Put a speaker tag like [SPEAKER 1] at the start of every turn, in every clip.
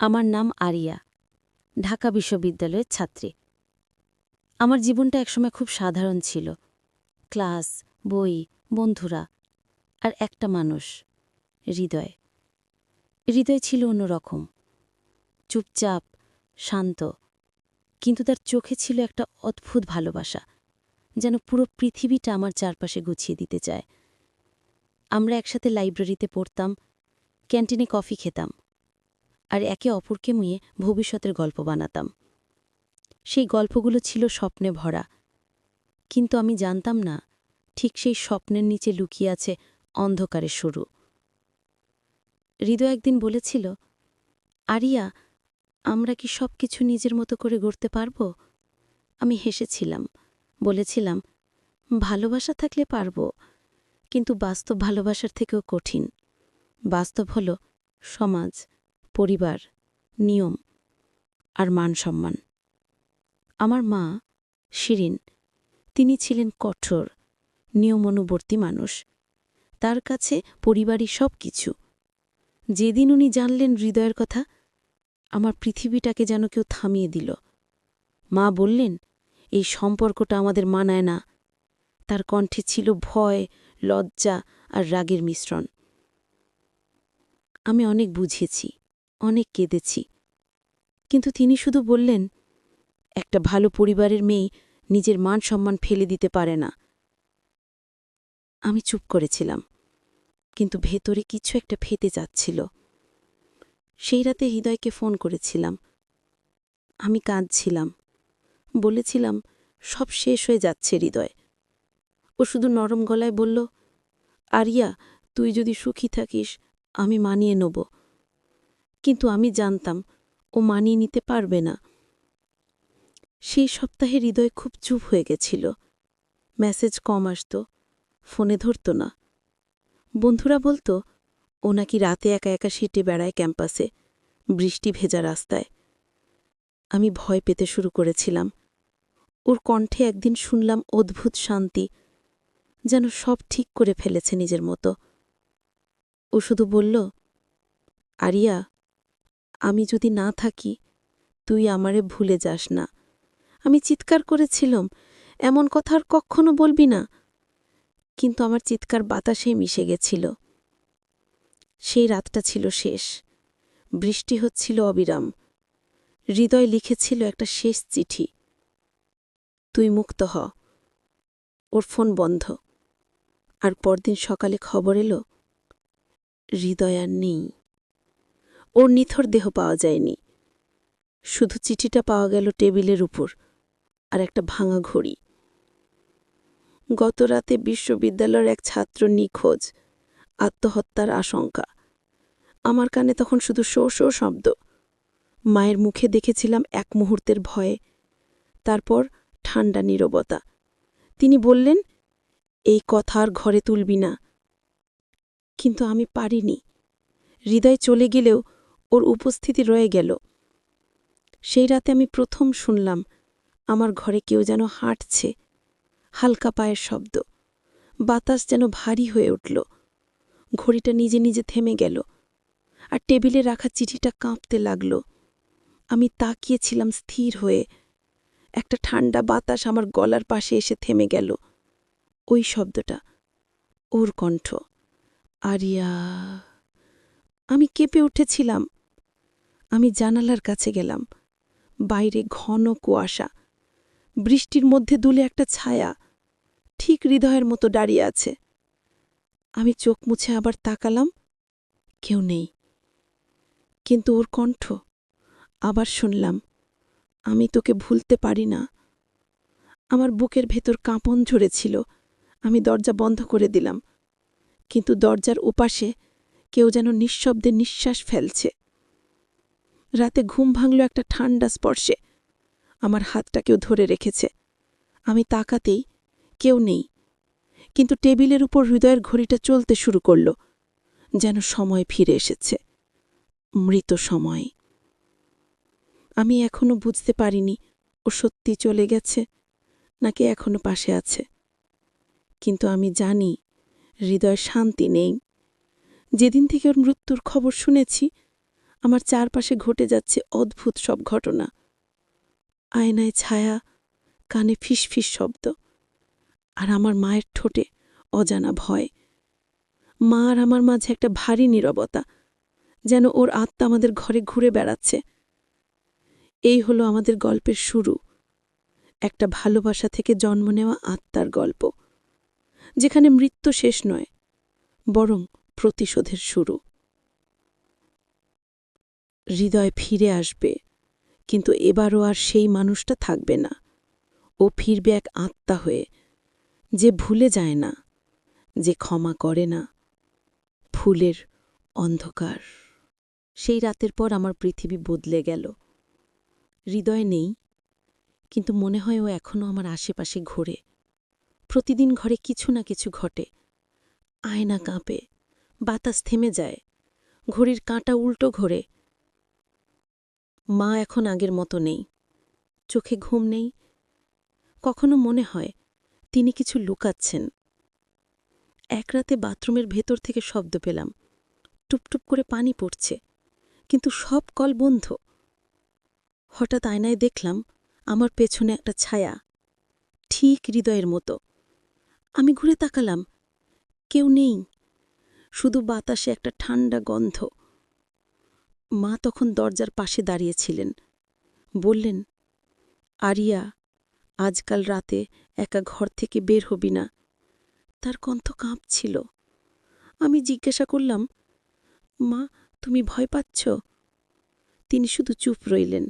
[SPEAKER 1] আমার নাম আরিয়া, ঢাকা বিশ্ববিদ্যালয়ের ছাত্রী। আমার জীবনটা একসময় খুব সাধারণ ছিল। ক্লাস, বই, বন্ধুরা আর একটা মানুষ, হৃদয়। হৃদয় ছিল অন্যরকম। চুপচাপ, শান্ত, কিন্তু তার চোখে ছিল একটা অদ্ভুত ভালোবাসা, যেন পুরো পৃথিবীটা আমার চারপাশে গুছিয়ে দিতে চায়। আমরা একসাথে লাইব্রেরিতে পড়তাম, ক্যান্টিনে কফি খেতাম আর একে অপরকে মুয়ে ভবিষ্যতের গল্প বানাতাম। সেই গল্পগুলো ছিল স্বপ্নে ভরা। কিন্তু আমি জানতাম না, ঠিক সেই স্বপ্নের নিচে লুকিয়ে আছে অন্ধকারের শুরু। হৃদয় একদিন বলেছিল, আরিয়া, আমরা কি সব কিছু নিজের মতো করে গড়তে পারব? আমি হেসেছিলাম, বলেছিলাম, ভালোবাসা থাকলে পারব, কিন্তু বাস্তব ভালোবাসার থেকেও কঠিন। বাস্তব হল সমাজ। পরিবার, নিয়ম আর মান সম্মান। আমার মা, শিরিন, তিনি ছিলেন কঠোর, নিয়মানুবর্তী মানুষ। তার কাছে পরিবারই সব কিছু যেদিন উনি জানলেন হৃদয়ের কথা, আমার পৃথিবীটাকে যেন কেউ থামিয়ে দিল। মা বললেন, এই সম্পর্কটা আমাদের মানায় না। তার কণ্ঠে ছিল ভয়, লজ্জা আর রাগের মিশ্রণ। আমি অনেক বুঝেছি। অনেক কেঁদেছি। কিন্তু তিনি শুধু বললেন, একটা ভালো পরিবারের মেয়ে নিজের মান সম্মান ফেলে দিতে পারে না। আমি চুপ করেছিলাম, কিন্তু ভেতরে কিছু একটা ফেটে যাচ্ছিল। সেই রাতে হৃদয়কে ফোন করেছিলাম। আমি কাঁদছিলাম, বলেছিলাম, সব শেষ হয়ে যাচ্ছে হৃদয়। ও শুধু নরম গলায় বলল, আরিয়া, তুই যদি সুখী থাকিস, আমি মানিয়ে নেব। কিন্তু আমি জানতাম ও মানিয়ে নিতে পারবে না। সেই সপ্তাহে হৃদয় খুব চুপ হয়ে গেছিল। মেসেজ কম আসত, ফোনে ধরত না। বন্ধুরা বলতো, ও নাকি রাতে একা একা সিটে বেড়ায় ক্যাম্পাসে, বৃষ্টি ভেজা রাস্তায়। আমি ভয় পেতে শুরু করেছিলাম। ওর কণ্ঠে একদিন শুনলাম অদ্ভুত শান্তি, যেন সব ঠিক করে ফেলেছে নিজের মতো। ও শুধু বলল, আরিয়া আমি যদি না থাকি, তুই আমারে ভুলে যাস না। আমি চিৎকার করেছিলাম, এমন কথা আর কখনো বলবি না। কিন্তু আমার চিৎকার বাতাসে মিশে গেছিল। সেই রাতটা ছিল শেষ। বৃষ্টি হচ্ছিল অবিরাম। হৃদয় লিখেছিল একটা শেষ চিঠি। তুই মুক্ত হ। ওর ফোন বন্ধ। আর পরদিন সকালে খবর এলো, হৃদয় আর নেই। ওর নিথর দেহ পাওয়া যায়নি। শুধু চিঠিটা পাওয়া গেল টেবিলের উপর আর একটা ভাঙা ঘড়ি। গত রাতে বিশ্ববিদ্যালয়ের এক ছাত্র নিখোঁজ, আত্মহত্যার আশঙ্কা। আমার কানে তখন শুধু শো শো শব্দ। মায়ের মুখে দেখেছিলাম এক মুহূর্তের ভয়ে, তারপর ঠান্ডা নীরবতা। তিনি বললেন, এই কথা আর ঘরে তুলবি না। কিন্তু আমি পারিনি। হৃদয় চলে গেলেও ওর উপস্থিতি রয়ে গেল। সেই রাতে আমি প্রথম শুনলাম, আমার ঘরে কেউ যেন হাঁটছে। হালকা পায়ের শব্দ। বাতাস যেন ভারী হয়ে উঠল। ঘড়িটা নিজে নিজে থেমে গেল। আর টেবিলে রাখা চিঠিটা কাঁপতে লাগল। আমি তাকিয়েছিলাম স্থির হয়ে। একটা ঠান্ডা বাতাস আমার গলার পাশে এসে থেমে গেল। ওই শব্দটা, ওর কণ্ঠ। আরিয়া, আমি কেঁপে উঠেছিলাম। আমি জানালার কাছে গেলাম। বাইরে ঘন কুয়াশা। বৃষ্টির মধ্যে দুলে একটা ছায়া। ঠিক হৃদয়ের মতো দাঁড়িয়ে আছে। আমি চোখ মুছে আবার তাকালাম। কেউ নেই। কিন্তু ওর কণ্ঠ। আবার শুনলাম, আমি তোকে ভুলতে পারি না। আমার বুকের ভেতর কাঁপন ঝরেছিল। আমি দরজা বন্ধ করে দিলাম। কিন্তু দরজার ওপাশে কেউ যেন নিঃশব্দে নিঃশ্বাস ফেলছে। রাতে ঘুম ভাঙল একটা ঠান্ডা স্পর্শে। আমার হাতটা কেউ ধরে রেখেছে। আমি তাকাতেই কেউ নেই, কিন্তু টেবিলের উপর হৃদয়ের ঘড়িটা চলতে শুরু করল, যেন সময় ফিরে এসেছে। মৃত সময়। আমি এখনও বুঝতে পারিনি, ও সত্যি চলে গেছে, নাকি এখনও পাশে আছে। কিন্তু আমি জানি, হৃদয় শান্তি নেই। যেদিন থেকে ওর মৃত্যুর খবর শুনেছি আমার চারপাশে ঘটে যাচ্ছে অদ্ভুত সব ঘটনা। আয়নায় ছায়া, কানে ফিসফিস শব্দ, আর আমার মায়ের ঠোঁটে অজানা ভয়। মা আর আমার মাঝে একটা ভারী নীরবতা, যেন ওর আত্মা আমাদের ঘরে ঘুরে বেড়াচ্ছে। এই হলো আমাদের গল্পের শুরু। একটা ভালোবাসা থেকে জন্ম নেওয়া আত্মার গল্প, যেখানে মৃত্যু শেষ নয়, বরং প্রতিশোধের শুরু। হৃদয় ফিরে আসবে, কিন্তু এবারও আর সেই মানুষটা থাকবে না। ও ফিরবে এক আত্মা হয়ে, যে ভুলে যায় না, যে ক্ষমা করে না। ফুলের অন্ধকার। সেই রাতের পর আমার পৃথিবী বদলে গেল। হৃদয় নেই, কিন্তু মনে হয় ও এখনও আমার আশেপাশে ঘোরে। প্রতিদিন ঘরে কিছু না কিছু ঘটে। আয়না কাঁপে, বাতাস থেমে যায়, ঘড়ির কাঁটা উল্টো ঘোরে মা এখন আগের মতো নেই। চোখে ঘুম নেই। কখনো মনে হয় তিনি কিছু লুকাচ্ছেন। এক রাতে বাথরুমের ভেতর থেকে শব্দ পেলাম। টুপটুপ করে পানি পড়ছে, কিন্তু সব কল বন্ধ। হঠাৎ আয়নায় দেখলাম আমার পেছনে একটা ছায়া, ঠিক হৃদয়ের মতো। আমি ঘুরে তাকালাম, কেউ নেই, শুধু বাতাসে একটা ঠান্ডা গন্ধ। মা তখন দরজার পাশে দাঁড়িয়েছিলেন। বললেন, আরিয়া, আজকাল রাতে একা ঘর থেকে বের হবি না। তার কণ্ঠ কাঁপছিল। আমি জিজ্ঞাসা করলাম, মা, তুমি ভয় পাচ্ছ? তিনি শুধু চুপ রইলেন।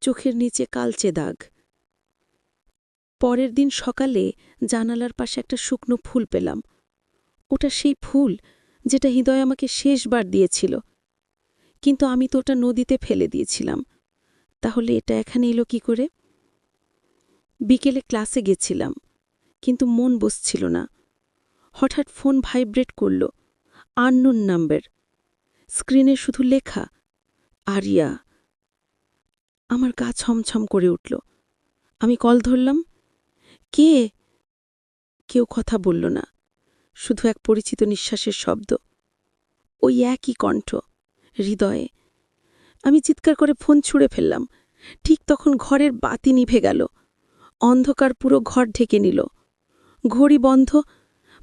[SPEAKER 1] চোখের নিচে কালচে দাগ। পরের দিন সকালে জানালার পাশে একটা শুকনো ফুল পেলাম। ওটা সেই ফুল যেটা হৃদয় আমাকে শেষবার দিয়েছিল। কিন্তু আমি তো ওটা নদীতে ফেলে দিয়েছিলাম। তাহলে এটা এখানে এলো কি করে? বিকেলে ক্লাসে গেছিলাম, কিন্তু মন বসছিল না। হঠাৎ ফোন ভাইব্রেট করল, আননোন নাম্বার, স্ক্রিনে শুধু লেখা, আরিয়া। আমার গা ছমছম করে উঠল। আমি কল ধরলাম, কে? কেউ কথা বলল না, শুধু এক পরিচিত নিঃশ্বাসের শব্দ। ওই একই কণ্ঠ। হৃদয়ে। আমি চিৎকার করে ফোন ছুঁড়ে ফেললাম। ঠিক তখন ঘরের বাতি নিভে গেল। অন্ধকার পুরো ঘর ঢেকে নিল। ঘড়ি বন্ধ,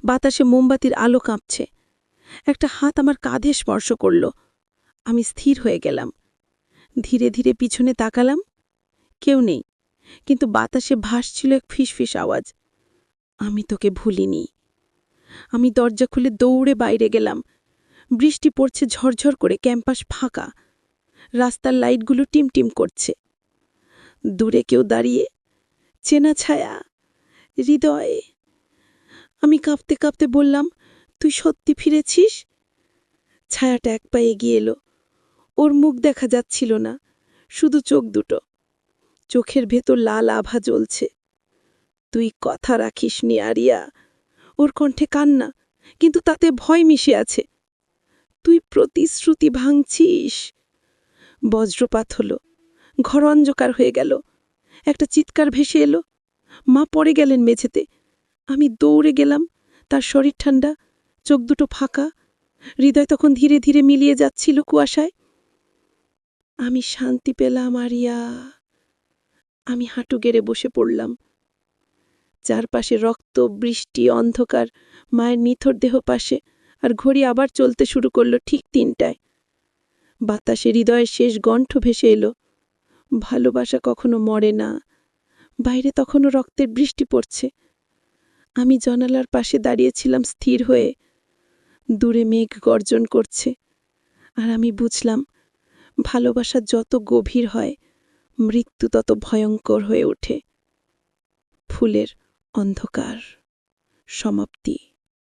[SPEAKER 1] বাতাসে মোমবাতির আলো কাঁপছে। একটা হাত আমার কাঁধে স্পর্শ করল। আমি স্থির হয়ে গেলাম। ধীরে ধীরে পিছনে তাকালাম। কেউ নেই, কিন্তু বাতাসে ভাসছিল এক ফিসফিস আওয়াজ। আমি তোকে ভুলিনি। আমি দরজা খুলে দৌড়ে বাইরে গেলাম। বৃষ্টি পড়ছে ঝরঝর করে ক্যাম্পাস ফাঁকা। রাস্তার লাইটগুলো টিমটিম করছে। দূরে কেউ দাঁড়িয়ে, চেনা ছায়া, হৃদয়। আমি কাঁপতে কাঁপতে বললাম, তুই সত্যি ফিরেছিস? ছায়াটা এক পায়ে এগিয়ে এলো। ওর মুখ দেখা যাচ্ছিল না, শুধু চোখ দুটো। চোখের ভেতর লাল আভা জ্বলছে। তুই কথা রাখিস নি আরিয়া। ওর কণ্ঠে কান্না, কিন্তু তাতে ভয় মিশে আছে। তুই প্রতিশ্রুতি ভাঙছিস। বজ্রপাত হলো, ঘর অন্ধকার হয়ে গেল। একটা চিৎকার ভেসে এলো, মা পড়ে গেলেন মেঝেতে। আমি দৌড়ে গেলাম, তার শরীর ঠান্ডা, চোখ দুটো ফাঁকা, হৃদয় তখন ধীরে ধীরে মিলিয়ে যাচ্ছিল কুয়াশায়। আমি শান্তি পেলাম, আরিয়া। আমি হাঁটু গেড়ে বসে পড়লাম। চারপাশে রক্ত, বৃষ্টি, অন্ধকার, মায়ের নিথর দেহ পাশে। আর ঘড়ি আবার চলতে শুরু করল ঠিক তিনটায়। বাতাসে হৃদয়ের শেষ গণ্ঠ ভেসে এলো। ভালোবাসা কখনো মরে না। বাইরে তখনও রক্তের বৃষ্টি পড়ছে। আমি জনালার পাশে দাঁড়িয়েছিলাম স্থির হয়ে। দূরে মেঘ গর্জন করছে। আর আমি বুঝলাম, ভালোবাসা যত গভীর হয়, মৃত্যু তত ভয়ঙ্কর হয়ে ওঠে। ফুলের অন্ধকার। সমাপ্তি।